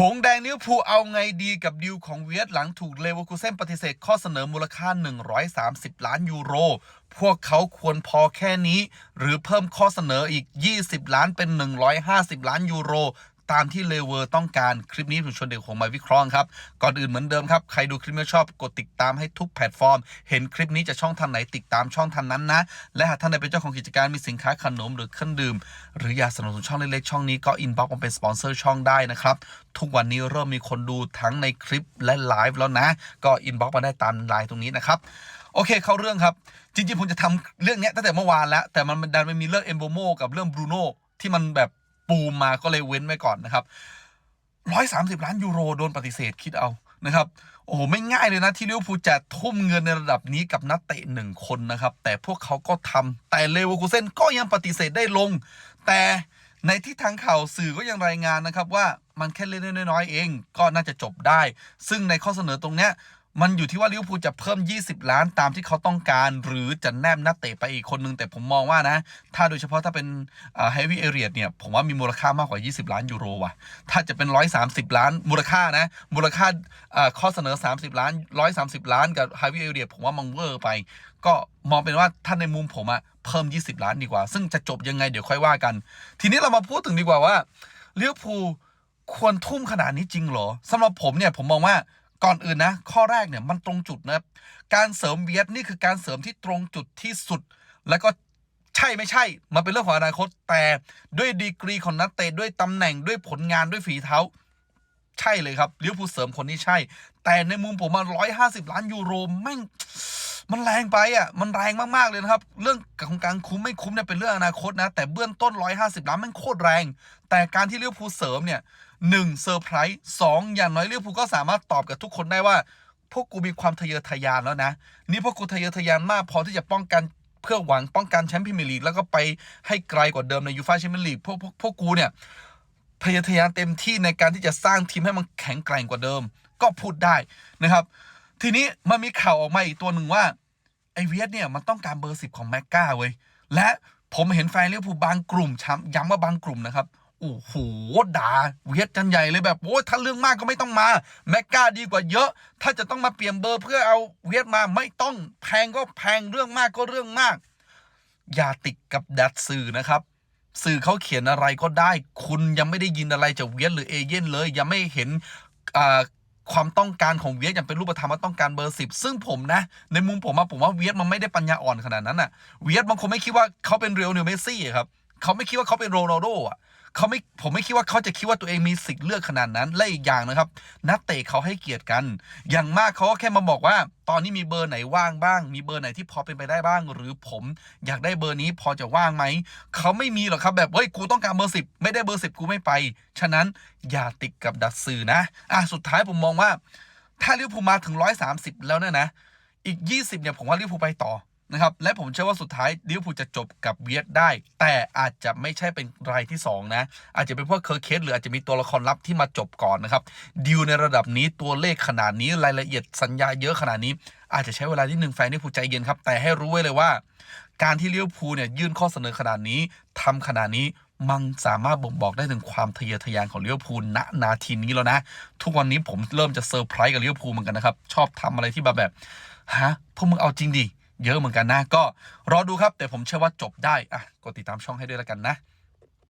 หงแดงนิ้วพูเอาไงดีกับดิวของเวียดหลังถูกเลเวอร์คูเซนปฏิเสธข้อเสนอมูลค่า 130 ล้านยูโร พวกเขาควรพอแค่นี้ หรือเพิ่มข้อเสนออีก 20 ล้านเป็น 150 ล้านยูโร ตามที่เลเวอร์ต้องการคลิปนี้ผมชวนเด็กของมาวิเคราะห์ครับ ก่อนอื่นเหมือนเดิมครับ ใครดูคลิปนี้ชอบกดติดตามให้ทุกแพลตฟอร์ม เห็นคลิปนี้จะช่องทางไหนติดตามช่องทางนั้นนะ และหากท่านใดเป็นเจ้าของกิจการมีสินค้าขนมหรือเครื่องดื่ม หรืออยากสนับสนุนช่องเล็กๆช่องนี้ก็อินบ็อกซ์มาเป็นสปอนเซอร์ช่องได้นะครับทุกวันนี้เริ่มมีคนดูทั้งในคลิปและไลฟ์แล้วนะ ก็อินบ็อกซ์มาได้ตามไลน์ตรงนี้นะครับโอเค เข้าเรื่องครับ จริงๆ ผมจะทำเรื่องเนี้ยตั้งแต่เมื่อวานแล้ว แต่มันดันไปมีเรื่องเอมโบโมกับเรื่องบรูโน่ที่มันแบบ ปูมมาก็เลยเว้นไว้ก่อนนะครับร้อยสามสิบล้านยูโรโดนปฏิเสธคิดเอานะครับโอ้โหไม่ง่ายเลยนะที่ลิเวอร์พูลจะทุ่มเงินในระดับนี้กับนักเตะหนึ่งคนนะครับ แต่พวกเขาก็ทำแต่เลเวอร์คูเซนก็ยังปฏิเสธได้ลง แต่ในที่ทางข่าวสื่อก็ยังรายงานนะครับว่ามันแค่เล็กๆน้อยๆเอง ก็น่าจะจบได้ ซึ่งในข้อเสนอตรงเนี้ย มันอยู่ที่ว่าลิเวอร์พูลจะเพิ่ม 20 ล้านตามที่เขาต้องการ หรือจะแนบนักเตะไปอีกคนนึง แต่ผมมองว่านะ ถ้าโดยเฉพาะถ้าเป็นเฮฟวี่เอเรียเนี่ย ผมว่ามีมูลค่ามากกว่า 20 ล้านยูโรว่ะ ถ้าจะเป็น 130 ล้านมูลค่านะ มูลค่าข้อเสนอ 30 ล้าน 130 ล้านกับเฮฟวี่เอเรียผมว่ามันเวอร์ไป ก็มองเป็นว่าถ้านในมุมผมอะเพิ่ม 20 ล้านดีกว่า ซึ่งจะจบยังไงเดี๋ยวค่อยว่ากัน ทีนี้เรามาพูดถึงดีกว่าว่าลิเวอร์พูลควรทุ่มขนาดนี้จริงเหรอสำหรับผมเนี่ยผมมองว่า ก่อนอื่นนะ ข้อแรกเนี่ยมันตรงจุดนะครับการเสริมเวียดนี่คือการเสริมที่ตรงจุดที่สุด แล้วก็ใช่ไม่ใช่ มันเป็นเรื่องของอนาคตแต่ด้วยดีกรีของนักเตะด้วยตำแหน่งด้วยผลงานด้วยฝีเท้า ใช่เลยครับลิเวอร์พูลเสริมคนนี้ใช่ แต่ในมุมผมมันร้อยห้าสิบล้านยูโรแม่ง มันแรงไปอะมันแรงมากๆเลยนะครับ เรื่องของการคุ้มไม่คุ้มเนี่ยเป็นเรื่องอนาคตนะ แต่เบื้องต้น 150 ล้านมันโคตรแรง แต่การที่เลิเวอร์พูลเสริมเนี่ยหนึ่งเซอร์ไพรส์สองอย่างน้อยเลิเวอร์พูลก็สามารถตอบกับทุกคนได้ว่า พวกกูมีความทะเยอทะยานแล้วนะ นี่พวกกูทะเยอทะยานมากพอที่จะป้องกันเพื่อหวังป้องกันแชมป์พรีเมียร์ลีกแล้วก็ไปให้ไกลกว่าเดิมในยูฟ่าแชมเปี้ยนลีกพวกพวกพวกกูเนี่ยทะเยอทะยานเต็มที่ในการที่จะสร้างทีมให้มันแข็งแกร่งกว่าเดิม ก็พูดได้นะครับ ทีนี้มันมีข่าวออกมาอีกตัวหนึ่งว่า ไอเวียดเนี่ยมันต้องการเบอร์สิบของแม็กกาเว้ย และผมเห็นแฟนเลิเวอร์พูลบางกลุ่มช้ำย้ำว่าบางกลุ่มนะครับโอ้โหด่าเวียดกันใหญ่เลยแบบโอ้ยถ้าเรื่องมากก็ไม่ต้องมา แม็กกาดีกว่าเยอะ ถ้าจะต้องมาเปลี่ยนเบอร์เพื่อเอาเวียดมาไม่ต้องแพงก็แพงเรื่องมากก็เรื่องมาก อย่าติดกับดัดสื่อนะครับ สื่อเขาเขียนอะไรก็ได้ คุณยังไม่ได้ยินอะไรจากเวียดหรือเอเย่นเลย ยังไม่เห็นอ่า ความต้องการของเวียดอย่างเป็นรูปธรรมว่าต้องการเบอร์สิบซึ่งผมนะ ในมุมผมอะผมว่าเวียดมันไม่ได้ปัญญาอ่อนขนาดนั้นอะเวียดบางคนไม่คิดว่าเขาเป็นเรียวเนลเมซี่ครับเขาไม่คิดว่าเขาเป็นโรนัลโดอะ เขาไม่ผมไม่คิดว่าเขาจะคิดว่าตัวเองมีสิทธิ์เลือกขนาดนั้น และอีกอย่างนะครับ นักเตะเขาให้เกียรติกัน อย่างมากเขาก็แค่มาบอกว่า ตอนนี้มีเบอร์ไหนว่างบ้าง มีเบอร์ไหนที่พอเป็นไปได้บ้าง หรือผมอยากได้เบอร์นี้พอจะว่างไหม เขาไม่มีหรอกครับแบบเฮ้ยกูต้องการเบอร์สิบไม่ได้เบอร์สิบกูไม่ไป ฉะนั้นอย่าติดกับดัดสื่อนะ อะสุดท้ายผมมองว่า ถ้าลิเวอร์พูลมาถึงร้อยสามสิบแล้วเนี่ยนะ อีกยี่สิบเนี่ยผมว่าลิเวอร์พูลไปต่อ นะครับและผมเชื่อว่าสุดท้ายลิเวอร์พูลจะจบกับเวียดได้ แต่อาจจะไม่ใช่เป็นรายที่สองนะ อาจจะเป็นพวกเคอร์เคสหรืออาจจะมีตัวละครลับที่มาจบก่อนนะครับดีลในระดับนี้ตัวเลขขนาดนี้รายละเอียดสัญญาเยอะขนาดนี้ อาจจะใช้เวลาที่หนึ่งแฟนลิเวอร์พูลใจเย็นครับ แต่ให้รู้ไว้เลยว่า การที่ลิเวอร์พูลเนี่ยยื่นข้อเสนอขนาดนี้ทำขนาดนี้มันสามารถบ่งบอกได้ถึงความทะเยอทะยานของลิเวอร์พูลณนาทีนี้แล้วนะ ทุกวันนี้ผมเริ่มจะเซอร์ไพรส์กับลิเวอร์พูลเหมือนกันนะครับชอบทำอะไรที่แบบแบบฮะพวกมึงเอาจริงดิ เยอะเหมือนกันนะ ก็รอดูครับแต่ผมเชื่อว่าจบได้อะกดติดตามช่องให้ด้วยแล้วกันนะ